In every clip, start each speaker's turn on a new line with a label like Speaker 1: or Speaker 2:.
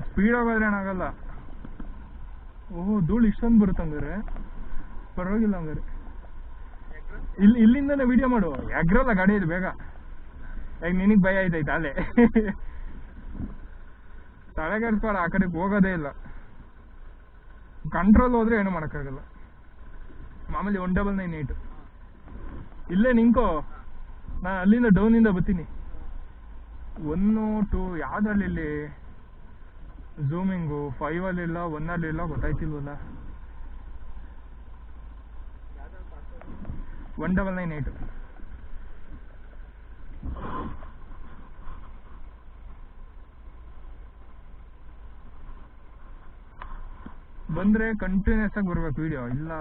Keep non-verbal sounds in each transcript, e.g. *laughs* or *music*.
Speaker 1: Speed ಹೋಗೋದ್ರೆ ಏನಾಗಲ್ಲ. ಓಹ್, ಧೂಳು ಇಷ್ಟೊಂದು ಬರುತ್ತೆ ಹಂಗಾರೆ. ಪರವಾಗಿಲ್ಲ ಹಂಗಾರೆ. ಇಲ್ಲಿ ಇಲ್ಲಿಂದನೇ ವಿಡಿಯೋ ಮಾಡು. ಎಗ್ರಲ್ಲ ಇದೆ ಬೇಗ. ಈಗ ನಿನಗೆ ಭಯ ಆಯ್ತೈತೆ ಅಲ್ಲೇ. ತಲೆಗೆಡ್ಸ್ಬೇಡ ಆ ಕಡೆಗೆ ಹೋಗೋದೇ ಇಲ್ಲ. ಕಂಟ್ರೋಲ್ ಹೋದ್ರೆ ಏನು ಮಾಡೋಕ್ಕಾಗಲ್ಲ. ಮಾಮೂಲಿ ಒನ್ ಡಬಲ್ ನೈನ್ ಏಯ್ಟ್ ಇಲ್ಲೇ ನಿಂಕೋ ನಾನು ಅಲ್ಲಿಂದ ಡೌನಿಂದ ಬರ್ತೀನಿ. ಒನ್ನು ಟು ಯಾವ್ದ್ರಲ್ಲಿ ಇಲ್ಲಿ? ಝೂಮಿಂಗು ಅಲ್ಲಿ ಇಲ್ಲ ಒನ್ ಅಲ್ಲಿ ಇಲ್ಲ ಗೊತ್ತಾಯ್ತಿಲ್ವಲ್ಲ? ಒನ್ ಡಬಲ್ ನೈನ್ ಏಯ್ಟ್ ಬಂದ್ರೆ ಕಂಟಿನ್ಯೂಸ್ ಆಗಿ ಬರ್ಬೇಕು ವಿಡಿಯೋ ಇಲ್ಲ.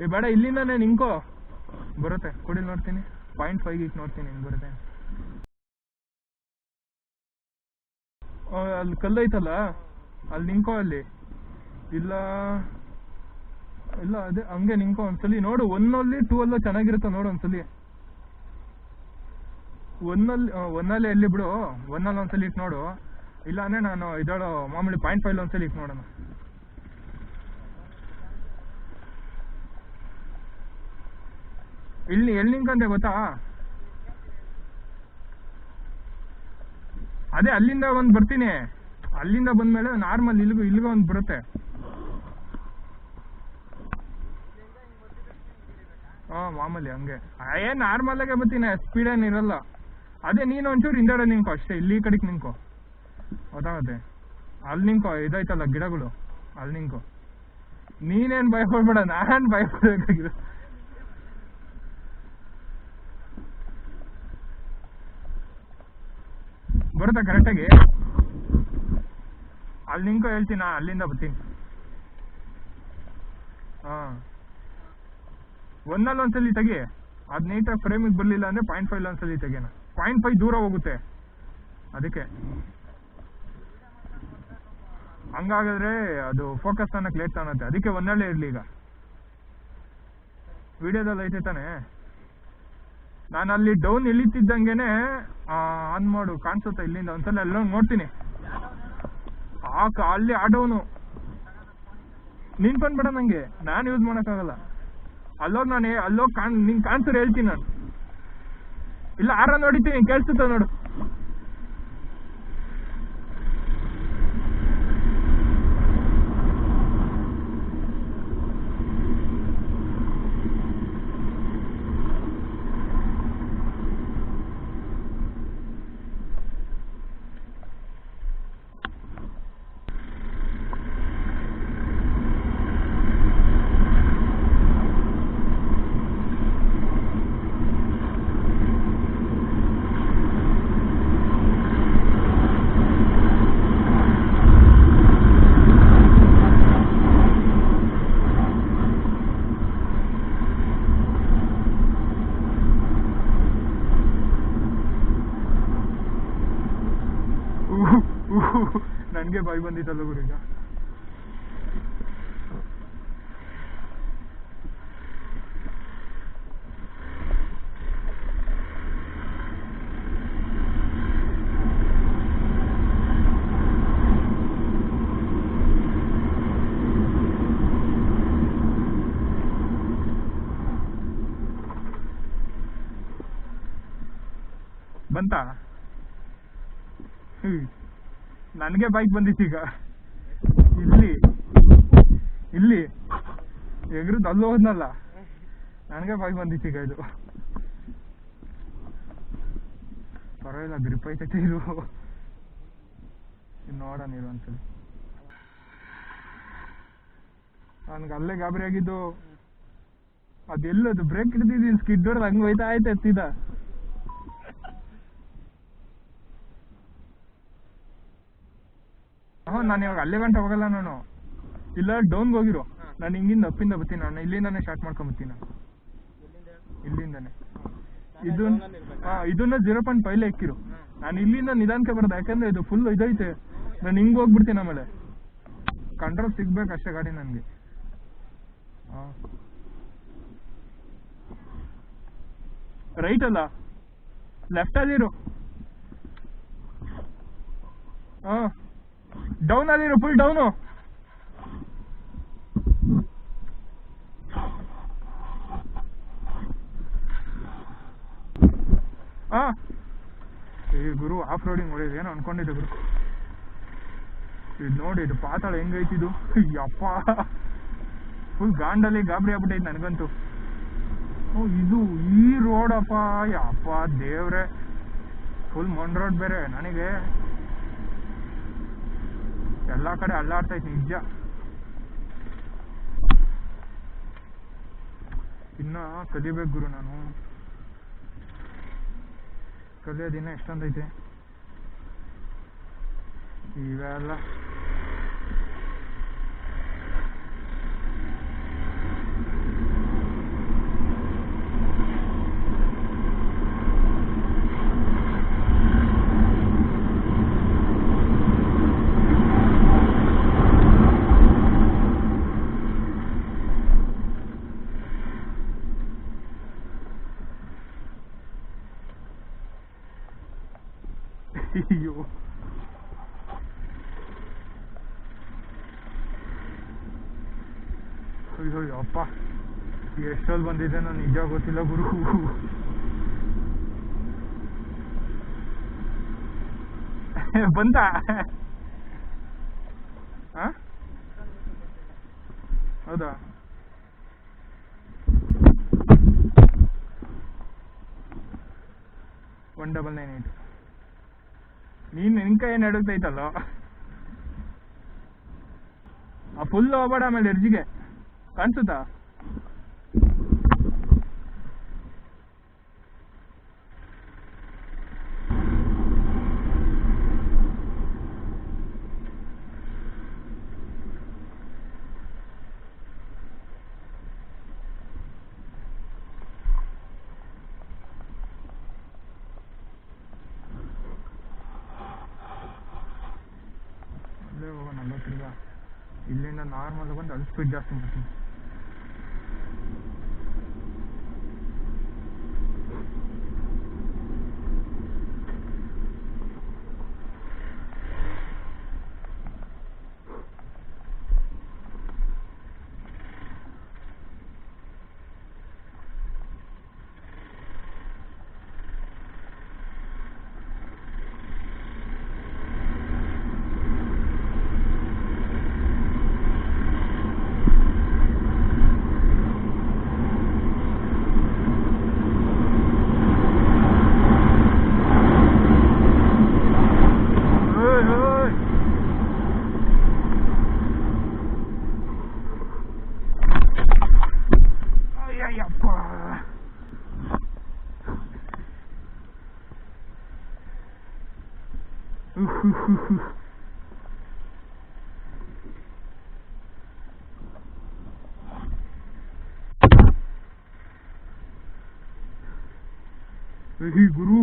Speaker 1: ಏ, ಬೇಡ, ಇಲ್ಲಿಂದಾನೆ ನಿಂಕೋ ಬರುತ್ತೆ ಕೊಡಿ ನೋಡ್ತೀನಿ. ಪಾಯಿಂಟ್ ಫೈವ್ ಗೀಟ್ ನೋಡ್ತೀನಿ, ಹೆಂಗ್ ಬರುತ್ತೆ ಅಲ್ಲಿ ಕಲ್ಲೈತಲ್ಲ ಅಲ್ಲಿ ನಿಂಕೋ ಅಲ್ಲಿ. ಇಲ್ಲ ಇಲ್ಲ, ಅದೇ ಹಂಗೆ ನಿಂಕೋ ಒಂದ್ಸಲಿ. ನೋಡು ಒನ್ನಲ್ಲಿ ಟೂ ಅಲ್ಲೂ ಚೆನ್ನಾಗಿರುತ್ತೆ ನೋಡು ಒಂದ್ಸಲಿ. ಒನ್ನಲ್ಲಿ ಒನ್ನಲ್ಲಿ ಎಲ್ಲಿ ಬಿಡು? ಒನ್ನಲ್ಲಿ ಒಂದ್ಸಲಿ ಇಟ್ಟು ನೋಡು. ಇಲ್ಲ ಅಂದ್ರೆ ನಾನು ಇದಳು ಮಾಮೂಲಿ ಪಾಯಿಂಟ್ ಫೈವ್ ಒಂದ್ಸಲಿ ಇಟ್ಟು ನೋಡೋಣ. ಇಲ್ಲಿ ಎಲ್ಲಿ ನಿಂಕಂದೆ ಗೊತ್ತಾ? ಅದೇ ಅಲ್ಲಿಂದ ಒಂದು ಬರ್ತೀನಿ. ಅಲ್ಲಿಂದ ಬಂದ್ಮೇಲೆ ನಾರ್ಮಲ್ ಇಲ್ಲಿಗೂ ಇಲ್ಲಿಗೂ ಒಂದು ಬರುತ್ತೆ. ಹಾಂ ಮಾಮೂಲಿ ಹಂಗೆ. ಏನು ನಾರ್ಮಲಾಗೆ ಬರ್ತೀನಿ ಸ್ಪೀಡ್ ಏನು ಇರಲ್ಲ. ಅದೇ ನೀನು ಒಂಚೂರು ಹಿಂದೆಡೆ ನಿಂಕು, ಅಷ್ಟೇ, ಇಲ್ಲಿ ಕಡೆಗೆ ನಿಂಕೋ. ಗೊತ್ತಾಗುತ್ತೆ ಅಲ್ಲಿ ನಿಂಕೋ, ಇದಾಯ್ತಲ್ಲ ಗಿಡಗಳು. ಅಲ್ಲಿ ನಿಂಕು. ನೀನೇನು ಭಯ ಪಡ್ಬೇಡ ನಾನು ಭಯ ಬರುತ್ತಾ ಕರೆಕ್ಟಾಗಿ ಅಲ್ಲಿ ನಿಂಕೋ ಹೇಳ್ತೀನಿ ಅಲ್ಲಿಂದ ಬರ್ತೀನಿ. ಹಾಂ. ಒಂದಲ್ಲಿ ಒಂದ್ಸಲಿ ತೆಗಿ. ಅದು ನೀಟಾಗಿ ಫ್ರೇಮಿಗೆ ಬರಲಿಲ್ಲ ಅಂದರೆ ಪಾಯಿಂಟ್ ಫೈವ್ ಒಂದ್ಸಲಿ ತೆಗಿಯೋಣ. ಪಾಯಿಂಟ್ ಫೈವ್ ದೂರ ಹೋಗುತ್ತೆ. ಅದಕ್ಕೆ. ಹಂಗಾಗಿದ್ರೆ ಅದು ಫೋಕಸ್ ಅನ್ನಕ್ಕೆ ಲೇಟ್ ತಾನತ್ತೆ ಅದಕ್ಕೆ ಒಂದಲ್ಲೇ ಇರಲಿ ಈಗ. ವಿಡಿಯೋದಲ್ಲಿ ಐತೆ ತಾನೆ? ನಾನು ಅಲ್ಲಿ ಡೌನ್ ಇಳಿತಿದ್ದಂಗೆನೆ ಆನ್ ಮಾಡು, ಕಾಣಿಸುತ್ತೆ ಇಲ್ಲಿಂದ. ಒಂದ್ಸಲ ಎಲ್ಲ ನೋಡ್ತೀನಿ. ಆ ಅಲ್ಲಿ ಆ ಡೌನು ನಿಂತ್ಕೊಂಡ್ಬೇಡ ನಂಗೆ. ನಾನು ಯೂಸ್ ಮಾಡೋಕ್ಕಾಗಲ್ಲ. ಅಲ್ಲೋಗಿ ನಾನು, ಅಲ್ಲೋಗಿ ಕಾಣ್ ನಿನ್ ಕಾಣಿಸ್ರೆ ಹೇಳ್ತೀನಿ ನಾನು. ಇಲ್ಲ, ಆರ ನೋಡಿತೀನಿ ಕೇಳಿಸುತ್ತೆ ನೋಡು. ನನಗೆ ಬಾಯಿ ಬಂದಿತ್ತಲ್ಲ ಗುರು ಈಗ. ಬಂತಾ? ಹ್ಮ್. ನನಗೆ ಬೈಕ್ ಬಂದಿತ್ತು ಈಗ. ಇಲ್ಲಿ ಇಲ್ಲಿ. ಎಗ್ರದ್ದು ಅಲ್ಲಿ ಹೋದ್ನಲ್ಲ. ನನಗೆ ಬೈಕ್ ಬಂದಿತ್ತು ಈಗ ಇದು. ಪರವಾಗಿಲ್ಲ ಗ್ರಿಪ್ ಐತೈತೆ ಇದು. ನೋಡೋಣ ಇರು ಒಂದ್ಸಲಿ ನನ್ಗೆ ಅಲ್ಲೇ ಗಾಬರಿ ಆಗಿದ್ದು. ಅದೆಲ್ಲದು ಬ್ರೇಕ್ ಹಿಡಿದಿದ್ದೀನಿ ಸ್ಕಿಡ್ ಹೊಡೆದು ಹಂಗೆ ಹೋಯ್ತಾ ಆಯ್ತು ಎತ್ತಿದ. ಹಾಂ ನಾನು ಇವಾಗ ಅಲ್ಲೇ ಗಂಟ ಹೋಗಲ್ಲ ನಾನು. ಇಲ್ಲ ಡೌನ್ಗೆ ಹೋಗಿರು. ನಾನು ಹಿಂಗಿಂದ ಅಪ್ಪಿಂದ ಬರ್ತೀನಿ ನಾನು. ಇಲ್ಲಿಂದಾನೆ ಸ್ಟಾರ್ಟ್ ಮಾಡ್ಕೊಂಬತ್ತೀನಿ ನಾನು. ಇಲ್ಲಿಂದಾನೆ. ಇದು ಹಾ ಇದನ್ನ ಜೀರೋ ಪಾಯಿಂಟ್ ಫೈವ್ ಇಕ್ಕಿರು. ನಾನು ಇಲ್ಲಿಂದ ನಿಧಾನಕ್ಕೆ ಬರೋದು ಯಾಕಂದ್ರೆ ಇದು ಫುಲ್ ಇದೈತೆ. ನಾನು ಹಿಂಗೆ ಹೋಗ್ಬಿಡ್ತೀನಿ ಆಮೇಲೆ. ಕಂಟ್ರೋಲ್ ಸಿಗ್ಬೇಕು ಅಷ್ಟೇ ಗಾಡಿ ನನಗೆ. ಹಾಂ. ರೈಟ್ ಅಲ್ಲ? ಲೆಫ್ಟಲ್ಲಿರು ಹಾ. ಡೌನ್ ಅಲ್ಲಿರು ಫುಲ್ ಡೌನು ಹಾ ಈ ಗುರು ಆಫ್ ರೋಡಿಂಗ್ ಹೊಡೆಯೋದು ಏನೋ ಅನ್ಕೊಂಡಿದ್ದೆ ಗುರು. ಇದು ನೋಡಿ ಇದು ಪಾತಾಳ ಹೆಂಗೈತಿದು ಯಪ್ಪ. ಫುಲ್ ಗಾಂಡಲ್ಲಿ ಗಾಬರಿ ಆಗ್ಬಿಟ್ಟೈತೆ ನನಗಂತೂ. ಓ ಇದು ಈ ರೋಡಪ್ಪ ಯಪ್ಪ ದೇವ್ರೆ. ಫುಲ್ ಮೊನ್ ರೋಡ್ ಬೇರೆ ನನಗೆ. ಎಲ್ಲ ಕಡೆ ಅಲ್ಲಾಡ್ತೈತೆ ನಿಜ. ಇನ್ನ ಕಲಿಬೇಕು ಗುರು ನಾನು. ಕಲಿಯೋದಿನ ಎಷ್ಟೊಂದೈತೆ. ಇವೆಲ್ಲ ಅಯ್ಯೋ ಅಯ್ಯೋ ಅಪ್ಪ ಎಷ್ಟೊಲ್ಲಿ ಬಂದಿದೆ, ನಾನು ನಿಜ ಗೊತ್ತಿಲ್ಲ ಗುರು. ಬಂತ ಹೌದಾ? One double nine eight. ನೀನ್ ನಿನ್ ಕೈ ನಡುಗ್ತೈತಲ್ಲೋ ಆ ಫುಲ್ ಹೋಗ್ಬೇಡ ಆಮೇಲೆ ಎರ್ಜಿಗೆ. ಕಾಣಿಸುತ್ತಾ ಅಲ್ಲೇ ನಲ್ವತ್ತಿಂದ ಇಲ್ಲಿಂದ ನಾರ್ಮಲ್ ಬಂದು ಅಲ್ಲಿ ಸ್ಪೀಡ್ ಜಾಸ್ತಿ ಮಾಡ್ತೀನಿ. ಏಯ್ ಗುರು.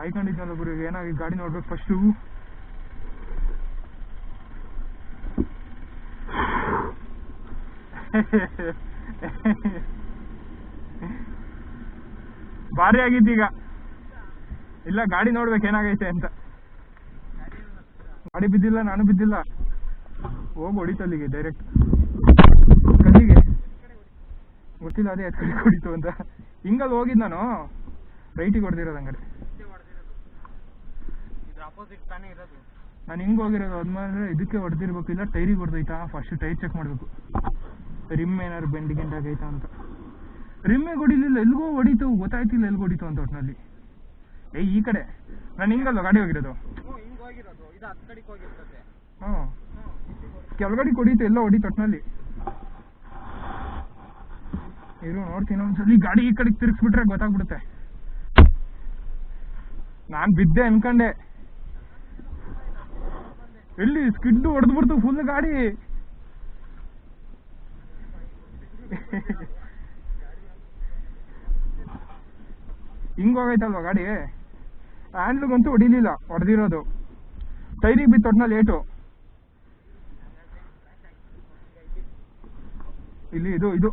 Speaker 1: ಆಯ್ಕೊಂಡಿದ್ನಲ್ಲ ಗುರು, ಏನಾಗಿ ಗಾಡಿ ನೋಡ್ಬೇಕು ಫಸ್ಟ್ ಭಾರಿ ಆಗಿದ್ದೀಗ. ಇಲ್ಲ, ಗಾಡಿ ನೋಡ್ಬೇಕು, ಏನಾಗೈತೆ ಅಂತ. ಗಾಡಿ ಬಿದ್ದಿಲ್ಲ, ನಾನು ಬಿದ್ದಿಲ್ಲ. ಹೋಗಿ ಹೊಡಿತಲ್ಲಿಗೆ ಡೈರೆಕ್ಟ್ ಕಲ್ಲಿಗೆ. ಗೊತ್ತಿಲ್ಲ, ಅದೇ ಹೊಡಿತು ಅಂತ. ಹಿಂಗಲ್ಲಿ ಹೋಗಿದ್ ನಾನು. ರೈಟಿಗೆ ಹೊಡೆದಿರೋದು ಹಂಗಾರೆ. ನಾನು ಹಿಂಗೆ ಹೋಗಿರೋದು ಅದ್ಮೇಲೆ ಇದಕ್ಕೆ ಹೊಡೆದಿರ್ಬೇಕು ಇಲ್ಲ ಟೈರಿಗೆ ಹೊಡೆದೈತಾ ಫಸ್ಟ್ ಟೈರ್ ಚೆಕ್ ಮಾಡಬೇಕು. ರಿಮ್ ಏನಾದ್ರು ಬೆಂಡ್ ಗಿಂಡ್ ಆಗೈತಾ ಅಂತ. ರಿಮ್ಮೆ ಹೊಡಿಲಿಲ್ಲ ಎಲ್ಗೋ ಹೊಡಿತು ಗೊತ್ತಾಯ್ತಿಲ್ಲ ಎಲ್ಲಿ ಹೊಡಿತು ಅಂತ ಒಟ್ಟಿನಲ್ಲಿ ಏ ಈ ಕಡೆ. ನಾನು ಹಿಂಗಲ್ಲ ಗಾಡಿ ಹೋಗಿರೋದು?
Speaker 2: ಹ್ಞೂ
Speaker 1: ಕೆಳಗಡೆ ಹೊಡಿತು ಎಲ್ಲ ಹೊಡಿತು ಒಟ್ಟಿನಲ್ಲಿ ಇರು ನೋಡ್ತೀನಿ ಒಂದ್ಸಲಿ. ಗಾಡಿ ಈ ಕಡೆಗೆ ತಿರ್ಗಿಸ್ಬಿಟ್ರೆ ಗೊತ್ತಾಗ್ಬಿಡುತ್ತೆ. ನಾನ್ ಬಿದ್ದೆ ಅನ್ಕಂಡೆ. ಎಲ್ಲಿ ಸ್ಕಿಡ್ ಹೊಡೆದ್ಬಿಡ್ತು ಫುಲ್ ಗಾಡಿ? ಹಿಂಗ್ ಹೋಗೈತಲ್ವಾ ಗಾಡಿ ಹ್ಯಾಂಡ್ಲಿಗಂತೂ ಹೊಡಿಲಿಲ್ಲ, ಹೊಡೆದಿರೋದು. ಟೈರಿಗೆ ಬಿತ್ತು ಒಟ್ನಲ್ಲಿ ಲೇಟು ಇಲ್ಲಿ ಇದು ಇದು.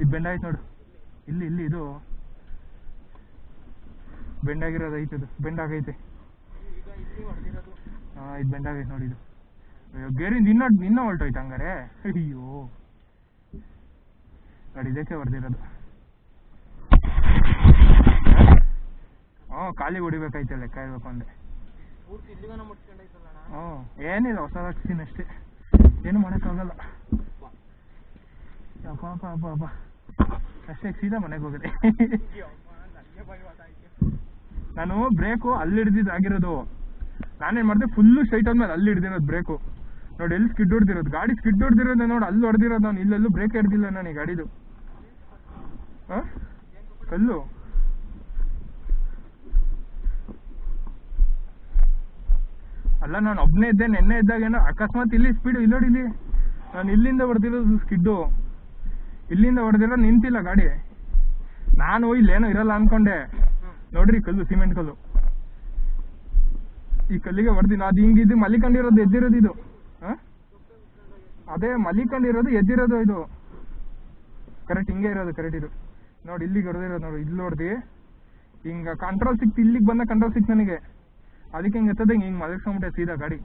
Speaker 1: ಇದು ಬೆಂಡಾಯ್ತು ನೋಡು. ಇಲ್ಲಿ ಇಲ್ಲಿ, ಇದು. ಬೆಂಡ್ ಆಗಿರೋದು ಐತೆ ಇದು ಬೆಂಡ್ ಆಗೈತೆ ಹಾ ಇದು ಬೆಂಡ್ ಬೆಂಡಾಗೈತೆ ನೋಡಿ ಇದು. ಅಯ್ಯೋ ಗೇರಿಂದ ಇನ್ನೂ ಇನ್ನೂ ಹೊಲ್ಟೋಯ್ತು ಹಂಗಾರೆ? ಅಯ್ಯೋ. ನೋಡಿ ಇದಕ್ಕೆ ಹೊಡೆದಿರೋದು ಹ್ಞೂ ಖಾಲಿ ಹೊಡಿಬೇಕಾಯ್ತು ಲೆಕ್ಕ ಇರ್ಬೇಕು ಅಂದೆ
Speaker 2: ಹ್ಮ್ ಇಲ್ಲಿಗನ ಮುಟ್ಕೊಂಡೈತಲ್ಲ ಅಣ್ಣ?
Speaker 1: ಹ್ಞೂ ಏನಿಲ್ಲ ಹೊಸ ವ್ಯಾಕ್ಸಿನ್ ಅಷ್ಟೇ. ಏನು ಮಾಡೋಕ್ಕಾಗಲ್ಲ. ಅಪ್ಪ ಅಪ್ಪ ಅಪ್ಪ ಅಪ್ಪ ಅಷ್ಟೇ ಸೀದಾ ಮನೆಗೆ ಹೋಗಿದೆ. ನಾನು ಬ್ರೇಕು ಅಲ್ಲಿ ಹಿಡ್ದಿದ್ದು ಆಗಿರೋದು. ನಾನೇನು ಮಾಡಿದೆ ಫುಲ್ಲು ಸ್ಟ್ರೈಟ್ ಆದ್ಮೇಲೆ ಅಲ್ಲಿ ಹಿಡ್ದಿರೋದು ಬ್ರೇಕು. ನೋಡಿ, ಎಲ್ಲಿ ಸ್ಕಿಡ್ ಹೊಡ್ದಿರೋದು? ಗಾಡಿ ಸ್ಕಿಡ್ ಹೊಡ್ದಿರೋದು ನೋಡಿ, ಅಲ್ಲಿ ಹೊಡೆದಿರೋದು ನಾನು, ಇಲ್ಲೆಲ್ಲೂ ಬ್ರೇಕ್ ಹಿಡ್ದಿಲ್ಲ ನಾನು ಈ ಗಾಡಿದು. ಹಾಂ? ಕಲ್ಲು? ಅಲ್ಲ, ನಾನು ಒಬ್ಬನೇ ಇದ್ದೆ, ನೆನ್ನೆ ಇದ್ದಾಗ ಏನೋ ಅಕಸ್ಮಾತ್ ಇಲ್ಲಿ ಸ್ಪೀಡ್ ಇಲ್ಲಿ ನೋಡಿ ಇಲ್ಲಿ. ನಾನು ಇಲ್ಲಿಂದ ಹೊಡೆದಿರೋದು ಸ್ಕಿಡ್ಡು. ಇಲ್ಲಿಂದ ಹೊಡೆದಿರೋ ನಿಂತಿಲ್ಲ ಗಾಡಿ. ನಾನು ಇಲ್ಲೇನೋ ಇರಲ್ಲ ಅನ್ಕೊಂಡೆ. ನೋಡ್ರಿ ಕಲ್ಲು ಸಿಮೆಂಟ್ ಕಲ್ಲು. ಈ ಕಲ್ಲಿಗೆ ಹೊಡೆದಿಲ್ಲ ಅದು ಹಿಂಗೆ ಇದು ಮಲಿಕಂಡಿರೋದು ಎದ್ದಿರೋದು ಇದು? ಅದೇ ಮಲಿಕೊಂಡಿರೋದು ಎದ್ದಿರೋದು ಇದು. ಕರೆಕ್ಟ್ ಹಿಂಗೆ ಇರೋದು ಕರೆಕ್ಟ್ ಇದು. ನೋಡಿ ಇಲ್ಲಿಗೆ ಹೊಡೆದಿರೋದು ನೋಡಿ ಇಲ್ಲಿ ಹೊಡೆದು ಹಿಂಗ ಕಂಟ್ರೋಲ್ ಸಿಕ್ತು ಇಲ್ಲಿಗೆ ಬಂದ ಕಂಟ್ರೋಲ್ ಸಿಕ್ತು ನನಗೆ. ಅದಕ್ಕೆ ಹಿಂಗೆ ಎತ್ತದೆ ಹಿಂಗೆ ಮಲಗಿಸ್ಕೊಂಬಿಟ್ಟೆ ಸೀದಾ ಗಾಡಿ.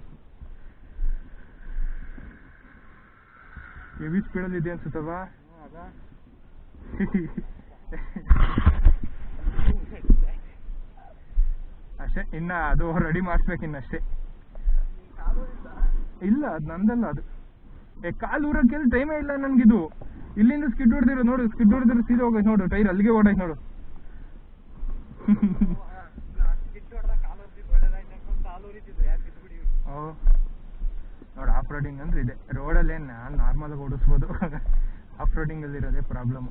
Speaker 1: ಹೆವಿ ಸ್ಪೀಡಲ್ಲಿ ಇದೆ ಅನ್ಸುತ್ತಲ್ವಾ *laughs*
Speaker 2: ಹ್ಮ್, ಅದ.
Speaker 1: ಅಷ್ಟೇ. ಇನ್ನ ಅದು ರೆಡಿ ಮಾಡ್ಬೇಕು ಇನ್ನಷ್ಟೇ ಇಲ್ಲ ಅದು ನಂದಲ್ಲ ಅದು. ಏ ಕಾಲು ಊರಕ್ಕೆ ಟೈಮೇ ಇಲ್ಲ ನನ್ಗಿದು. ಇಲ್ಲಿಂದ ಸ್ಕಿಡ್ ಹೊಡೆದಿರೋ ನೋಡು ಸ್ಕಿಡ್ ಹೊಡೆದಿರೋ ಸೀದಾ ಹೋಗೈತೆ ನೋಡು ಟೈರ್ ಅಲ್ಲಿಗೆ ಓಡೈತೆ ನೋಡು. *laughs* ನೋಡು ಆಫ್ ರೋಡಿಂಗ್ ಅಂದ್ರೆ ಇದೆ. ರೋಡಲ್ಲಿ ಅಲ್ಲಿ ನಾನು ನಾರ್ಮಲಾಗಿ ಓಡಿಸ್ಬೋದು. ಆಫ್ ರೋಡಿಂಗಲ್ಲಿ ಇರೋದೇ ಪ್ರಾಬ್ಲಮ್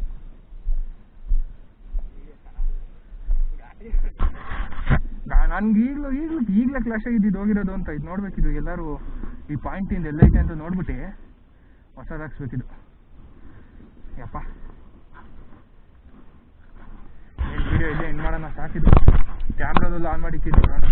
Speaker 1: ನನ್ಗೆ ಈಗಲೂ ಈಗಲೂ ಈಗಲೇ ಕ್ಲಾಶ್ ಆಗಿದ್ದು ಹೋಗಿರೋದು ಅಂತ ಇದು ನೋಡ್ಬೇಕಿದು. ಎಲ್ಲರೂ ಈ ಪಾಯಿಂಟಿಂದ ಎಲ್ಲೈತೆ ಅಂತ ನೋಡ್ಬಿಟ್ಟು ಇದು ಯಪ್ಪ. ಏನು ವಿಡಿಯೋ ಇದೆ, ಏನು ಮಾಡೋಣ ಸಾಕಿದ್ದು. ಕ್ಯಾಮ್ರಾದಲ್ಲೂ ಆನ್ ಮಾಡಿಕ್ಕಿದ್ದು ನಾನು